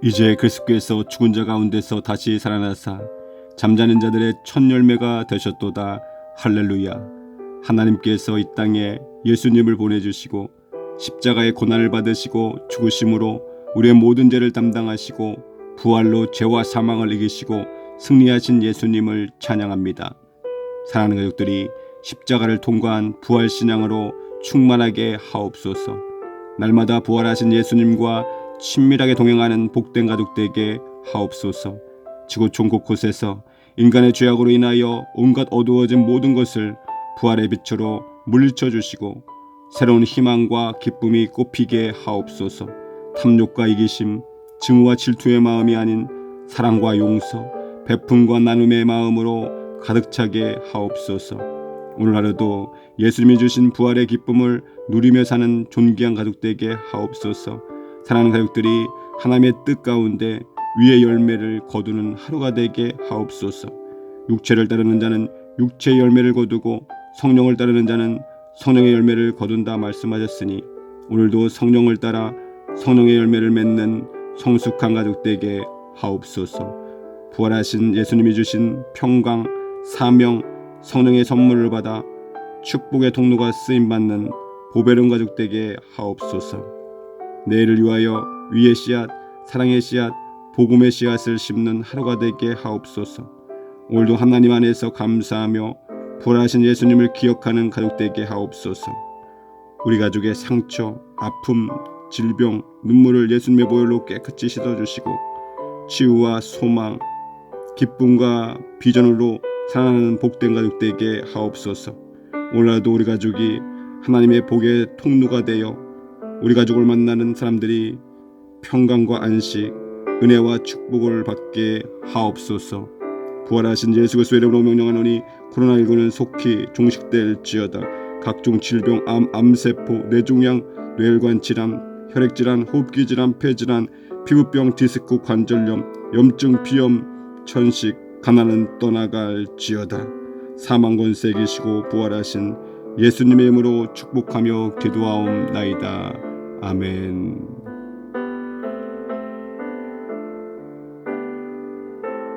이제 그리스도께서 죽은 자 가운데서 다시 살아나사 잠자는 자들의 첫 열매가 되셨도다 할렐루야 하나님께서 이 땅에 예수님을 보내주시고 십자가의 고난을 받으시고 죽으심으로 우리의 모든 죄를 담당하시고 부활로 죄와 사망을 이기시고 승리하신 예수님을 찬양합니다. 사랑하는 가족들이 십자가를 통과한 부활 신앙으로 충만하게 하옵소서. 날마다 부활하신 예수님과 친밀하게 동행하는 복된 가족 되게 하옵소서. 지구촌 곳곳에서 인간의 죄악으로 인하여 온갖 어두워진 모든 것을 부활의 빛으로 물리쳐 주시고 새로운 희망과 기쁨이 꽃피게 하옵소서. 탐욕과 이기심, 증오와 질투의 마음이 아닌 사랑과 용서, 베품과 나눔의 마음으로 가득 차게 하옵소서. 오늘 하루도 예수님이 주신 부활의 기쁨을 누리며 사는 존귀한 가족 되게 하옵소서. 사랑하는 가족들이 하나님의 뜻 가운데 위의 열매를 거두는 하루가 되게 하옵소서. 육체를 따르는 자는 육체의 열매를 거두고 성령을 따르는 자는 성령의 열매를 거둔다 말씀하셨으니 오늘도 성령을 따라 성령의 열매를 맺는 성숙한 가족 되게 하옵소서. 부활하신 예수님이 주신 평강, 사명, 성령의 선물을 받아 축복의 통로가 쓰임 받는 보배로운 가족 되게 하옵소서. 내일을 위하여 위의 씨앗, 사랑의 씨앗, 복음의 씨앗을 심는 하루가 되게 하옵소서. 오늘도 하나님 안에서 감사하며 부활하신 예수님을 기억하는 가족 되게 하옵소서. 우리 가족의 상처, 아픔, 질병, 눈물을 예수님의 보혈로 깨끗이 씻어주시고 치유와 소망, 기쁨과 비전으로 살아나는 복된 가족 되게 하옵소서. 오늘도 우리 가족이 하나님의 복의 통로가 되어 우리 가족을 만나는 사람들이 평강과 안식, 은혜와 축복을 받게 하옵소서. 부활하신 예수 그리스도의 이름으로 명령하노니 코로나19는 속히 종식될지어다. 각종 질병, 암, 암세포, 뇌종양, 뇌혈관 질환, 혈액 질환, 호흡기 질환, 폐 질환, 피부병, 디스크, 관절염, 염증, 비염, 천식, 가난은 떠나갈지어다. 사망 권세 이기시고 부활하신 예수님의 이름으로 축복하며 기도하옵나이다. 아멘.